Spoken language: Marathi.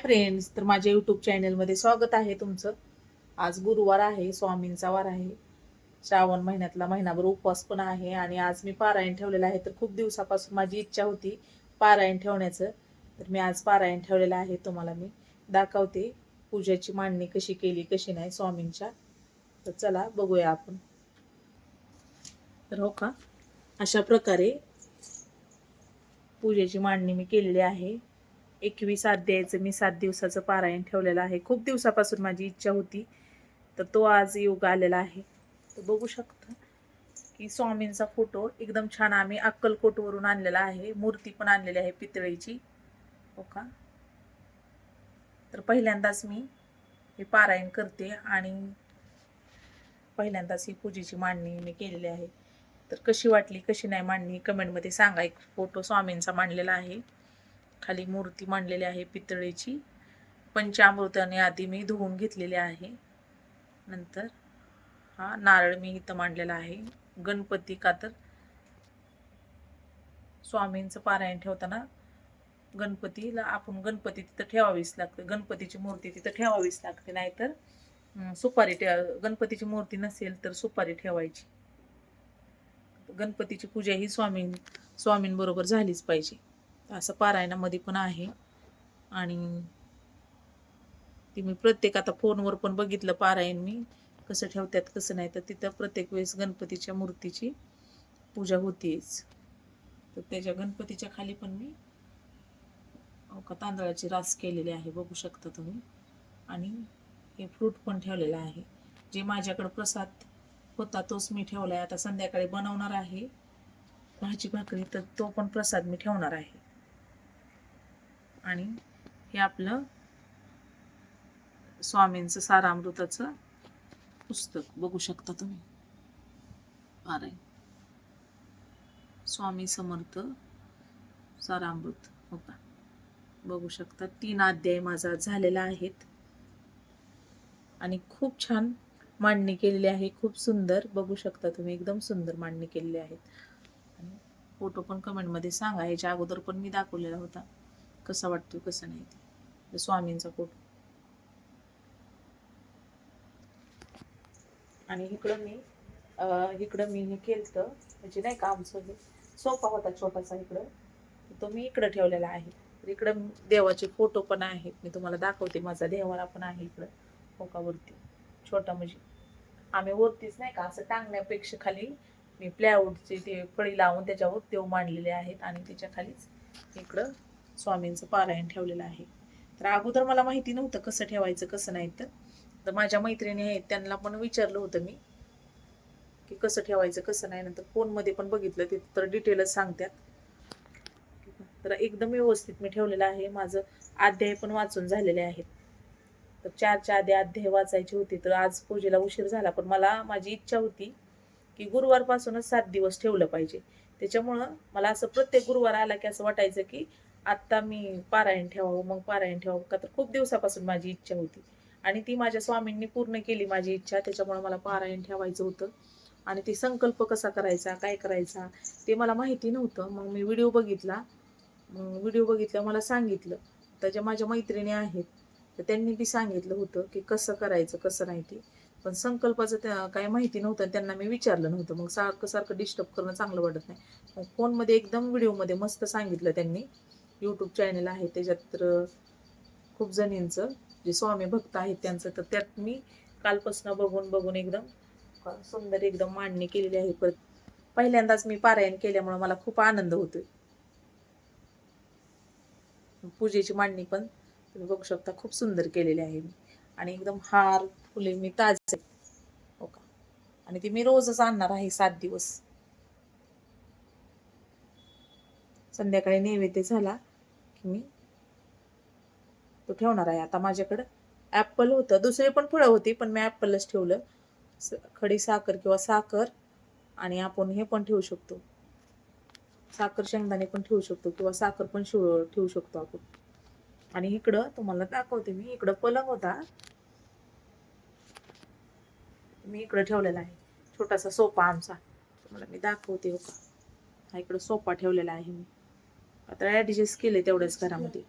फ्रेंड्स तर माझ्या यूट्यूब चॅनलमध्ये स्वागत आहे तुमचं. आज गुरुवार आहे स्वामींचा वार आहे. श्रावण महिन्यातला महिनाभर उपवास पण आहे आणि आज मी पारायण ठेवलेलं आहे. तर खूप दिवसापासून माझी इच्छा होती पारायण ठेवण्याचं. तर मी आज पारायण ठेवलेलं आहे तुम्हाला मी दाखवते. पूजेची मांडणी कशी केली कशी नाही स्वामींच्या. तर चला बघूया आपण. तर हो का? अशा प्रकारे पूजेची मांडणी मी केलेली आहे. एकवीस अध्यायाचं मी सात दिवसाचं पारायण ठेवलेलं आहे. खूप दिवसापासून माझी इच्छा होती तर तो आज योग आलेला आहे. तर बघू शकता की स्वामींचा फोटो एकदम छान आम्ही अक्कलकोटवरून आणलेला आहे. मूर्ती पण आणलेली आहे पितळेची. हो का? तर पहिल्यांदाच मी हे पारायण करते आणि पहिल्यांदाच ही पूजेची मांडणी मी केलेली आहे. तर कशी वाटली कशी नाही मांडणी कमेंटमध्ये सांगा. एक फोटो स्वामींचा मांडलेला आहे. खाली मूर्ती मांडलेली आहे पितळेची. पंचामृताने आधी मी धुवून घेतलेले आहे. नंतर हा नारळ मी इथं मांडलेला आहे. गणपती का तर स्वामींचं पारायण ठेवताना गणपतीला आपण गणपती तिथं ठेवावीच लागते. गणपतीची मूर्ती तिथं ठेवावीच लागते. नाहीतर सुपारी ठेवा गणपतीची मूर्ती नसेल तर सुपारी ठेवायची. गणपतीची पूजा ही स्वामीं स्वामींबरोबर झालीच पाहिजे. असं पारायणामध्ये पण आहे. आणि ती मी प्रत्येक आता फोनवर पण बघितलं पारायण मी कसं ठेवतात कसं नाही. तर तिथं प्रत्येक वेळेस गणपतीच्या मूर्तीची पूजा होतीच. तर त्याच्या गणपतीच्या खाली पण मी का तांदळाची रास केलेली आहे बघू शकता तुम्ही. आणि हे फ्रूट पण ठेवलेलं आहे. जे माझ्याकडं प्रसाद होता तोच मी ठेवला आहे आता संध्याकाळी बनवणार आहे. भाजी भाकरी तर तो पण प्रसाद मी ठेवणार आहे. आणि हे आपलं स्वामींचं सारामृताचं पुस्तक. बघू शकता तुम्ही. अरे स्वामी समर्थ सारामृत. हो का? बघू शकता. तीन अध्याय माझा झालेला आहेत. आणि खूप छान मांडणी केलेली आहे. खूप सुंदर. बघू शकता तुम्ही. एकदम सुंदर मांडणी केलेली आहेत. आणि फोटो पण कमेंटमध्ये सांगा. ह्याच्या अगोदर पण मी दाखवलेला होता. कसा वाटतो कसं नाही ते. म्हणजे स्वामींचा फोटो. आणि इकडं मी इकडं मी हे केलं म्हणजे नाही का आमचं हे सोफा होता छोटासा इकडं. तो मी इकडं ठेवलेला आहे. तर इकडं देवाचे फोटो पण आहेत. मी तुम्हाला दाखवते माझा देवाला पण आहे इकडं फोकावरती. छोटा म्हणजे. आम्ही वरतीच नाही का असं टांगण्यापेक्षा खाली मी प्लायवूडचे ते फळी लावून त्याच्यावर देव मांडलेले आहेत आणि त्याच्या खालीच इकडं स्वामींचं पारायण ठेवलेलं आहे. तर अगोदर मला माहिती नव्हतं कसं ठेवायचं कसं नाही तर. माझ्या मैत्रिणी आहेत त्यांना पण विचारलं होतं मी की कसं ठेवायचं कसं नाही. नंतर फोनमध्ये पण बघितलं ते तर डिटेलच सांगतात. तर एकदम व्यवस्थित मी ठेवलेलं आहे. माझं अध्याय पण वाचून झालेले आहेत. तर चारच्या आधी अध्याय वाचायचे होते तर आज पूजेला उशीर झाला. पण मला माझी इच्छा होती की गुरुवारपासूनच सात दिवस ठेवलं पाहिजे. त्याच्यामुळं मला असं प्रत्येक गुरुवार आला की असं वाटायचं की आत्ता मी पारायण ठेवावं मग पारायण ठेवावं. का तर खूप दिवसापासून माझी इच्छा होती. आणि ती माझ्या स्वामींनी पूर्ण केली माझी इच्छा. त्याच्यामुळे मला पारायण ठेवायचं होतं. आणि ते संकल्प कसा करायचा काय करायचा ते मला माहिती नव्हतं. मग मी व्हिडिओ बघितला. मग व्हिडिओ बघितला मला सांगितलं. त्याच्या माझ्या मैत्रिणी आहेत तर त्यांनी बी सांगितलं होतं की कसं करायचं कसं नाही ते. पण संकल्पाचं त्या काही माहिती नव्हतं आणि त्यांना मी विचारलं नव्हतं. मग सारखं सारखं डिस्टर्ब करणं चांगलं वाटत नाही. मग फोनमध्ये एकदम व्हिडिओमध्ये मस्त सांगितलं त्यांनी. यूट्यूब चॅनल आहे त्याच्यात तर खूप जणींचं जे स्वामी भक्त आहेत त्यांचं तर त्यात मी कालपासून बघून बघून एकदम सुंदर एकदम मांडणी केलेली आहे. परत पहिल्यांदाच मी पारायण केल्यामुळे मला खूप आनंद होतोय. पूजेची मांडणी पण तुम्ही बघू शकता खूप सुंदर केलेली आहे मी. आणि एकदम हार फुले मी ताजे. हो का? आणि ती मी रोजच आणणार आहे सात दिवस. संध्याकाळी नैवेद्य झाला की मी तो ठेवणार आहे. आता माझ्याकडं ॲपल होतं. दुसरे पण फळं होती पण मी ॲपलच ठेवलं. खडी साखर किंवा साखर आणि आपण हे पण ठेवू शकतो. साखर शेंगदाणे पण ठेवू शकतो किंवा साखर पण शिव ठेवू शकतो आपण. आणि इकडं तुम्हाला दाखवते मी. इकडं पलंग होता. मी इकडं ठेवलेला आहे. छोटासा सोफा आमचा. तुम्हाला मी दाखवते हो का? हा इकडं सोफा ठेवलेला आहे मी. आता ॲडजस्ट केले तेवढ्याच घरामध्ये.